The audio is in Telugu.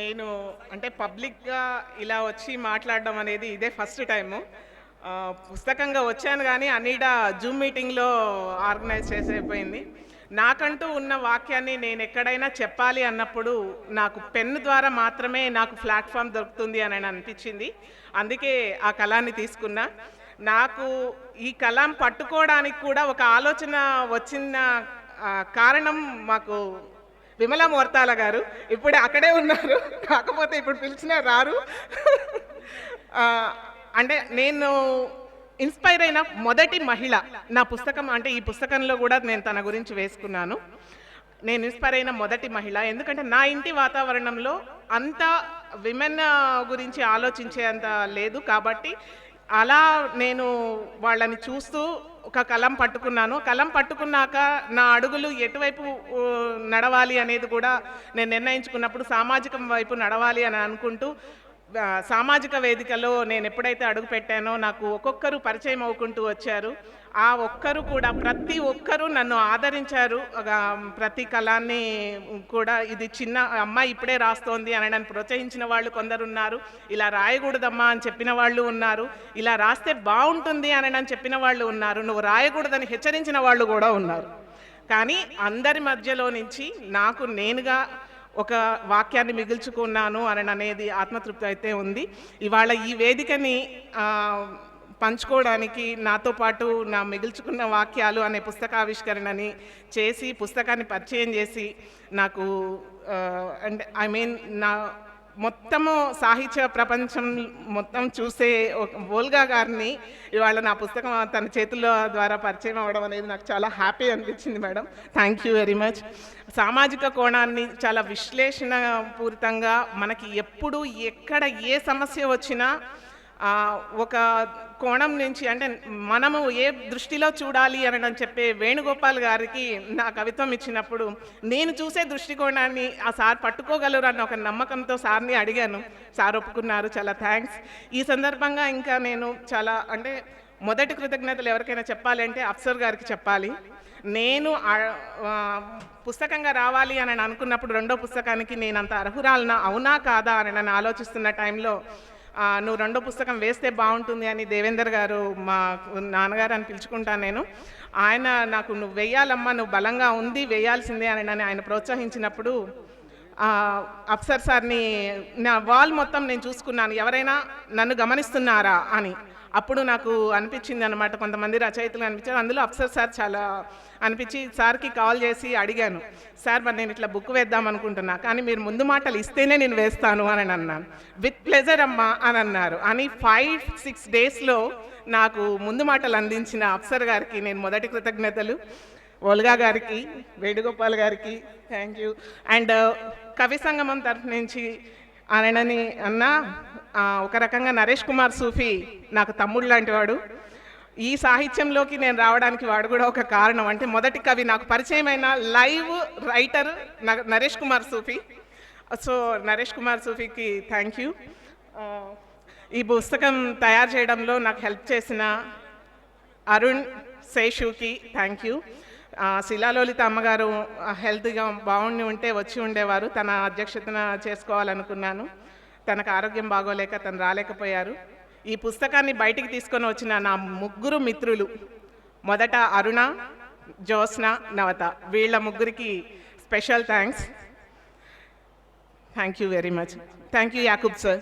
నేను అంటే పబ్లిక్గా ఇలా వచ్చి మాట్లాడడం అనేది ఇదే ఫస్ట్ టైము. పుస్తకంగా వచ్చాను కానీ అనీడా జూమ్ మీటింగ్లో ఆర్గనైజ్ చేసేపోయింది. నాకంటూ ఉన్న వాక్యాన్ని నేను ఎక్కడైనా చెప్పాలి అన్నప్పుడు నాకు పెన్ను ద్వారా మాత్రమే నాకు ప్లాట్ఫామ్ దొరుకుతుంది అని అనిపించింది. అందుకే ఆ కళాన్ని తీసుకున్నా. నాకు ఈ కళం పట్టుకోవడానికి కూడా ఒక ఆలోచన వచ్చిన కారణం మాకు విమలా మోర్తాల గారు ఇప్పుడు అక్కడే ఉన్నారు. కాకపోతే ఇప్పుడు పిలిచినా రారు. అంటే నేను ఇన్స్పైర్ అయిన మొదటి మహిళ నా పుస్తకం అంటే ఈ పుస్తకంలో కూడా నేను తన గురించి వేసుకున్నాను. నేను ఇన్స్పైర్ అయిన మొదటి మహిళ. ఎందుకంటే నా ఇంటి వాతావరణంలో అంత విమెన్ గురించి ఆలోచించేంత లేదు కాబట్టి అలా నేను వాళ్ళని చూస్తూ ఒక కలం పట్టుకున్నాను. కలం పట్టుకున్నాక నా అడుగులు ఎటువైపు నడవాలి అనేది కూడా నేను నిర్ణయించుకున్నప్పుడు సామాజికం వైపు నడవాలి అని అనుకుంటూ సామాజిక వేదికలో నేను ఎప్పుడైతే అడుగు పెట్టానో నాకు ఒక్కొక్కరు పరిచయం అవుకుంటూ వచ్చారు. ఆ ఒక్కరు కూడా ప్రతి ఒక్కరూ నన్ను ఆదరించారు. ఒక ప్రతి కళాన్ని కూడా ఇది చిన్న అమ్మాయి ఇప్పుడే రాస్తోంది అని నన్ను ప్రోత్సహించిన వాళ్ళు కొందరు ఉన్నారు. ఇలా రాయకూడదమ్మా అని చెప్పిన వాళ్ళు ఉన్నారు. ఇలా రాస్తే బాగుంటుంది అని నన్ను చెప్పిన వాళ్ళు ఉన్నారు. నువ్వు రాయకూడదని హెచ్చరించిన వాళ్ళు కూడా ఉన్నారు. కానీ అందరి మధ్యలో నుంచి నాకు నేనుగా ఒక వాక్యాన్ని మిగుల్చుకున్నాను అని అనేది ఆత్మతృప్తి అయితే ఉంది. ఇవాళ ఈ వేదికని పంచుకోవడానికి నాతో పాటు నా మిగుల్చుకున్న వాక్యాలు అనే పుస్తకావిష్కరణని చేసి పుస్తకాన్ని పరిచయం చేసి నాకు అంటే ఐ మీన్ నా మొత్తము సాహిత్య ప్రపంచం మొత్తం చూసే ఒక గారిని ఇవాళ నా పుస్తకం తన చేతుల ద్వారా పరిచయం అవ్వడం అనేది నాకు చాలా హ్యాపీ అనిపించింది madam. Thank you very much సామాజిక కోణాన్ని చాలా విశ్లేషణ పూరితంగా మనకి ఎప్పుడు ఎక్కడ ఏ సమస్య వచ్చినా ఒక కోణం నుంచి అంటే మనము ఏ దృష్టిలో చూడాలి అని చెప్పే వేణుగోపాల్ గారికి నా కవిత్వం ఇచ్చినప్పుడు నేను చూసే దృష్టికోణాన్ని ఆ సార్ పట్టుకోగలరు అన్న ఒక నమ్మకంతో సార్ని అడిగాను. సార్ ఒప్పుకున్నారు చాలా థ్యాంక్స్. ఈ సందర్భంగా ఇంకా నేను చాలా అంటే మొదటి కృతజ్ఞతలు ఎవరికైనా చెప్పాలంటే అఫ్సర్ గారికి చెప్పాలి. నేను పుస్తకంగా రావాలి అని అనుకున్నప్పుడు రెండో పుస్తకానికి నేను అంత అర్హురాలనా అవునా కాదా అని నన్ను ఆలోచిస్తున్న టైంలో నువ్వు రెండో పుస్తకం వేస్తే బాగుంటుంది అని దేవేందర్ గారు మా నాన్నగారు అని పిలుచుకుంటాను నేను. ఆయన నాకు నువ్వు వేయాలమ్మా నువ్వు బలంగా ఉంది వేయాల్సిందే అని నన్ను ఆయన ప్రోత్సహించినప్పుడు అప్సర్ అఫ్సర్ సార్ని నా వాల్ మొత్తం నేను చూసుకున్నాను. ఎవరైనా నన్ను గమనిస్తున్నారా? అని. అప్పుడు నాకు అనిపించింది అనమాట కొంతమంది రచయితలు అనిపించారు. అందులో అఫ్సర్ సార్ చాలా అనిపించి సార్కి కాల్ చేసి అడిగాను. సార్ మరి నేను ఇట్లా బుక్ వేద్దాం అనుకుంటున్నా. కానీ మీరు ముందు మాటలు ఇస్తేనే నేను వేస్తాను అని అన్నాను. విత్ ప్లెజర్ అమ్మా అని అన్నారు. అని ఫైవ్ సిక్స్ డేస్లో నాకు ముందు మాటలు అందించిన అఫ్సర్ గారికి నేను మొదటి కృతజ్ఞతలు. ఓల్గా గారికి వేణుగోపాల్ గారికి థ్యాంక్ యూ. అండ్ కవి సంగమం తరఫు నుంచి ఆయనని అన్న ఒక రకంగా నరేష్ కుమార్ సూఫీ నాకు తమ్ముడు లాంటి వాడు. ఈ సాహిత్యంలోకి నేను రావడానికి వాడు కూడా ఒక కారణం. అంటే మొదటి కవి నాకు పరిచయమైన లైవ్ రైటర్ న- నరేష్ కుమార్ సూఫీ. సో నరేష్ కుమార్ సూఫీకి థ్యాంక్ యూ ఈ పుస్తకం తయారు చేయడంలో నాకు హెల్ప్ చేసిన అరుణ్ శేషుకి థ్యాంక్ యూ శిలాలోలిత అమ్మగారు హెల్త్గా బాగుండి ఉంటే వచ్చి ఉండేవారు. తన అధ్యక్షతన చేసుకోవాలనుకున్నాను. తనకు ఆరోగ్యం బాగోలేక తను రాలేకపోయారు. ఈ పుస్తకాన్ని బయటికి తీసుకొని వచ్చిన నా ముగ్గురు మిత్రులు మొదట అరుణ జ్యోత్స్న నవత. వీళ్ళ ముగ్గురికి special thanks. Thank you very much. Thank you Yakub sir.